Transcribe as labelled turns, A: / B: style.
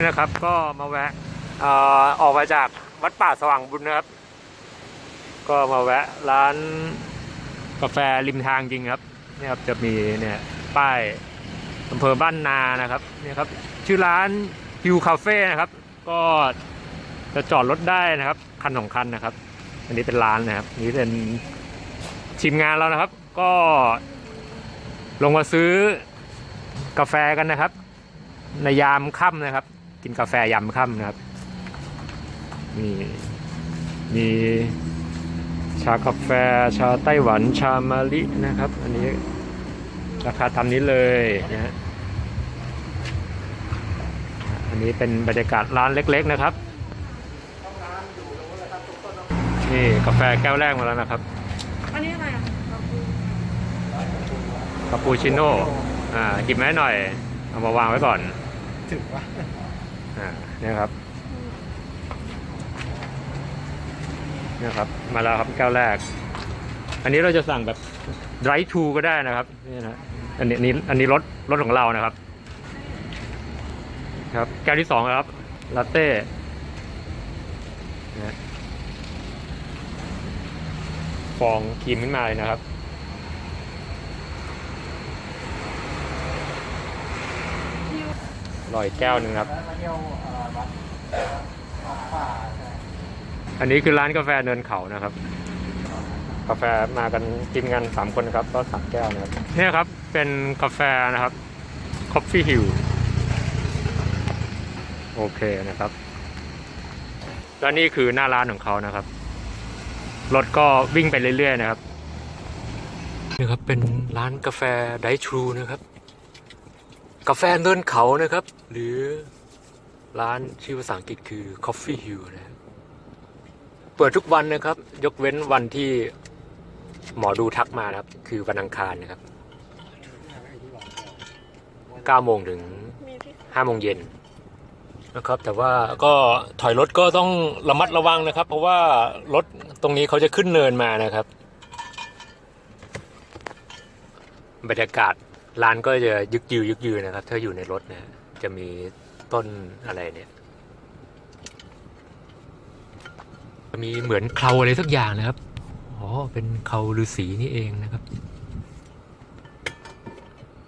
A: นะครับก็มาแวะออออกมาจากวัดป่าสว่างบุญนะครับ ก็มาแวะร้านกาแฟริมทางจริงครับเนี่ยครับจะมีเนี่ยป้ายอำเภอบ้านนานะครับเนี่ยครับชื่อร้านฮิวคาเฟ่นะครับ ก็จะจอดรถได้นะครับคันสองคันนะครับ อันนี้เป็นร้านนะครับนี่เป็นทีมงานเรานะครับ ก็ลงมาซื้อกาแฟกันนะครับ ในยามค่ำนะครับ กินกาแฟยามค่ำนะครับมีมีชากาแฟชาไต้หวันชามะลินะครับ อันนี้ราคาทำนี้เลยนะฮะอันนี้เป็นบรรยากาศร้านเล็ก ๆนะครับนี่กาแฟแก้วแรกมาแล้วนะครับ
B: อันนี้อะไรอะ
A: คาปูชิโน่อ่าหยิบมาให้หน่อย เอามาวางไว้ก่อน
C: ถึงวะ
A: อ่าเนี่ยครับเนี่ยครับ มาแล้วครับแก้วแรก อันนี้เราจะสั่งแบบ dry to ก็ได้นะครับนี่นะอันนี้อันนี้อันนี้รสรสของเรานะครับ ครับ แก้วที่สองครับลาเต้นะฟองครีมขึ้นมาเลยนะครับ รอยแก้วหนึ่งครับ
C: อั
A: นนี้คือร้านกาแฟเนินเขานะครับ กาแฟมากันกินกันสามคนครับ ก็สามแก้วนะครับเนี่ยครับเป็นกาแฟนะครับ Coffee Hill โอเคนะครับ แล้วนี่คือหน้าร้านของเขานะครับ รถก็วิ่งไปเรื่อยๆนะครับนี่ครับเป็นร้านกาแฟไดทรูนะครับ กาแฟเนินเขานะครับ หรือร้านชื่อภาษาอังกฤษคือ Coffee Hill นะครับเปิดทุกวันนะครับ ยกเว้นวันที่หมอดูทักมานะครับ คือวันอังคารนะครับ9โมงถึง5โมงเย็นนะครับ แต่ว่าก็ถอยรถก็ต้องระมัดระวังนะครับ เพราะว่ารถตรงนี้เขาจะขึ้นเนินมานะครับ บรรยากาศ ร้านก็จะยึกยือยึกยือนะครับ ถ้าอยู่ในรถนะจะมีต้นอะไรเนี่ยมีเหมือนเคลาอะไรสักอย่างนะครับ อ๋อ เป็นเคลาฤาษีนี่เองนะครับ